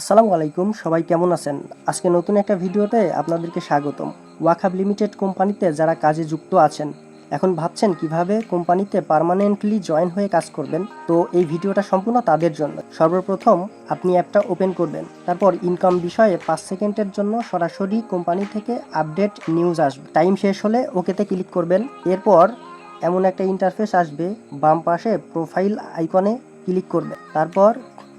আসসালামু আলাইকুম, সবাই কেমন আছেন? আজকে নতুন একটা ভিডিওতে আপনাদেরকে স্বাগতম। ওয়াখাব লিমিটেড কোম্পানিতে যারা কাজে যুক্ত আছেন, এখন ভাবছেন কীভাবে কোম্পানিতে পার্মানেন্টলি জয়েন হয়ে কাজ করবেন? তো এই ভিডিওটা সম্পূর্ণ তাদের জন্য। সর্বপ্রথম আপনি অ্যাপটা ওপেন করবেন, তারপর ইনকাম বিষয়ে পাঁচ সেকেন্ডের জন্য সরাসরি কোম্পানি থেকে আপডেট নিউজ আসবে। টাইম শেষ হলে ওকেতে ক্লিক করবেন, এরপর এমন একটা ইন্টারফেস আসবে, বাম পাশে প্রোফাইল আইকনে ক্লিক করবেন, তারপর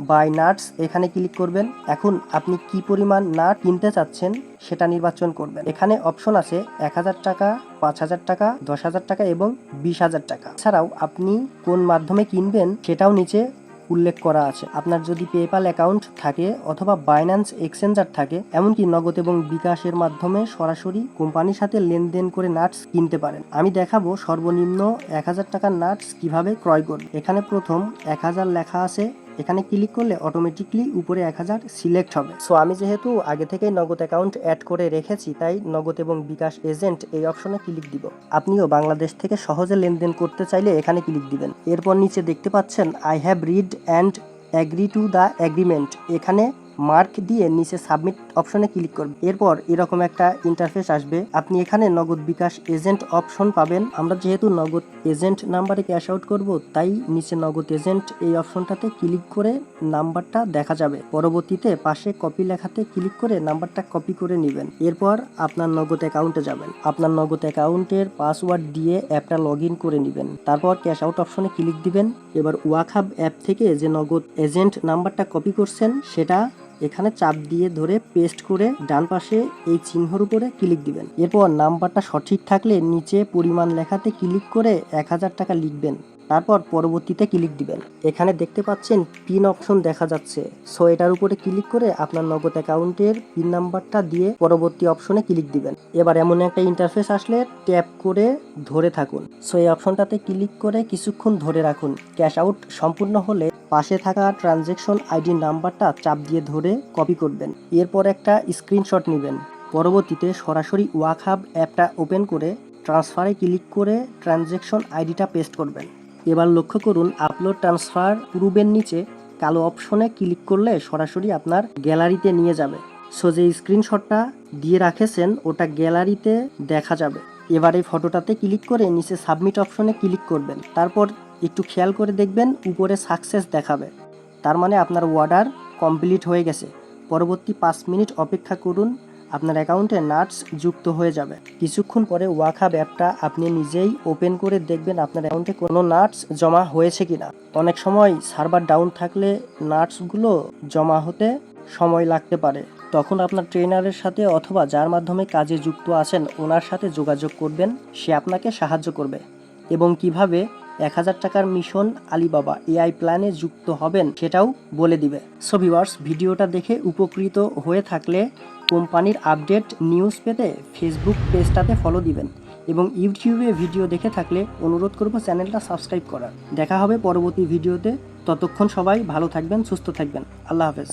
বাই নাটস এখানে ক্লিক করবেন। এখন আপনি কি পরিমাণ নাট কিনতে চাচ্ছেন সেটা নির্বাচন করবেন। এখানে অপশন আছে এক হাজার টাকা, পাঁচ হাজার টাকা, দশ হাজার টাকা এবং বিশ হাজার টাকা। এছাড়াও আপনি কোন মাধ্যমে কিনবেন সেটাও নিচে উল্লেখ করা আছে। আপনার যদি পেপাল অ্যাকাউন্ট থাকে অথবা বাইন্যান্স এক্সচেঞ্জার থাকে, এমনকি নগদ এবং বিকাশের মাধ্যমে সরাসরি কোম্পানির সাথে লেনদেন করে নাটস কিনতে পারেন। আমি দেখাবো সর্বনিম্ন এক হাজার টাকার নাটস কীভাবে ক্রয় করবে এখানে প্রথম এক হাজার লেখা আছে এখানে ক্লিক করলে অটোমেটিকলি উপরে এক হাজার সিলেক্ট হবে। সো আমি যেহেতু আগে থেকে নগদ অ্যাকাউন্ট অ্যাড করে রেখেছি, তাই নগদ এবং বিকাশ এজেন্ট এই অপশনে ক্লিক দিব। আপনিও বাংলাদেশ থেকে সহজে লেনদেন করতে চাইলে এখানে ক্লিক দিবেন। এরপর নিচে দেখতে পাচ্ছেন I have read and agree to the agreement এখানে মার্ক দিয়ে নিচে সাবমিট অপশনে ক্লিক করবেন এরপর এরকম একটা ইন্টারফেস আসবে। আপনি এখানে নগদ বিকাশ এজেন্ট অপশন পাবেন। আমরা যেহেতু নগদ এজেন্ট নাম্বারে ক্যাশ আউট করব, তাই নিচে নগদ এজেন্ট এই অপশনটাতে ক্লিক করে নাম্বারটা দেখা যাবে। পরবর্তীতে পাশে কপি লেখাতে ক্লিক করে নাম্বারটা কপি করে নেবেন। এরপর আপনার নগদ অ্যাকাউন্টে যাবেন। আপনার নগদ অ্যাকাউন্টের পাসওয়ার্ড দিয়ে অ্যাপটা লগ করে নেবেন। তারপর ক্যাশ আউট অপশনে ক্লিক দিবেন। এবার ওয়াখাব অ্যাপ থেকে যে নগদ এজেন্ট নাম্বারটা কপি করছেন, সেটা এখানে চাপ দিয়ে ধরে পেস্ট করে ডান পাশে এই চিহ্নর উপরে ক্লিক দিবেন। এরপর নাম্বারটা সঠিক থাকলে নিচে পরিমাণ লেখাতে ক্লিক করে এক হাজার টাকা লিখবেন। তারপর পরবর্তীতে ক্লিক দিবেন। এখানে দেখতে পাচ্ছেন পিন অপশন দেখা যাচ্ছে। সো এটার উপরে ক্লিক করে আপনার নগদ অ্যাকাউন্টের পিন নাম্বারটা দিয়ে পরবর্তী অপশনে ক্লিক দিবেন। এবার এমন একটা ইন্টারফেস আসলে ট্যাপ করে ধরে থাকুন। সো এই অপশনটাতে ক্লিক করে কিছুক্ষণ ধরে রাখুন। ক্যাশ আউট সম্পূর্ণ হলে পাশে থাকা ট্রানজেকশন আইডি নাম্বারটা চাপ দিয়ে ধরে কপি করবেন। এরপর একটা স্ক্রিনশট নেবেন। পরবর্তীতে সরাসরি ওয়াকহাব অ্যাপটা ওপেন করে ট্রান্সফারে ক্লিক করে ট্রানজেকশন আইডিটা পেস্ট করবেন। এবার লক্ষ্য করুন আপলোড ট্রান্সফার পূর্বের নিচে কালো অপশনে ক্লিক করলে সরাসরি আপনার গ্যালারিতে নিয়ে যাবে। সো যে স্ক্রিনশটটা দিয়ে রাখেছেন, ওটা গ্যালারিতে দেখা যাবে। এবার এই ফটোটাতে ক্লিক করে নিচে সাবমিট অপশনে ক্লিক করবেন। তারপর একটু খেয়াল করে দেখবেন উপরে সাকসেস দেখাবে। তার মানে আপনার অর্ডার কমপ্লিট হয়ে গেছে। পরবর্তী পাঁচ মিনিট অপেক্ষা করুন, আপনার অ্যাকাউন্টে নাটস যুক্ত হয়ে যাবে। কিছুক্ষণ পরে ওয়াখাব অ্যাপটা আপনি নিজেই ওপেন করে দেখবেন আপনার অ্যাকাউন্টে কোনো নাটস জমা হয়েছে কিনা। অনেক সময় সার্ভার ডাউন থাকলে নাটসগুলো জমা হতে সময় লাগতে পারে। তখন আপনার ট্রেনারের সাথে অথবা যার মাধ্যমে কাজে যুক্ত আছেন, ওনার সাথে যোগাযোগ করবেন। সে আপনাকে সাহায্য করবে। এবং কীভাবে এক হাজার টাকার মিশন আলিবাবা এআই প্ল্যানে যুক্ত হবেন সেটাও বলে দিবে। সো ভিডিওটা দেখে উপকৃত হয়ে থাকলে কোম্পানির আপডেট নিউজ পেতে ফেসবুক পেজটাতে ফলো দিবেন এবং ইউটিউবে ভিডিও দেখে থাকলে অনুরোধ করব চ্যানেলটা সাবস্ক্রাইব করার। দেখা হবে পরবর্তী ভিডিওতে। ততক্ষণ সবাই ভালো থাকবেন, সুস্থ থাকবেন। আল্লাহ হাফেজ।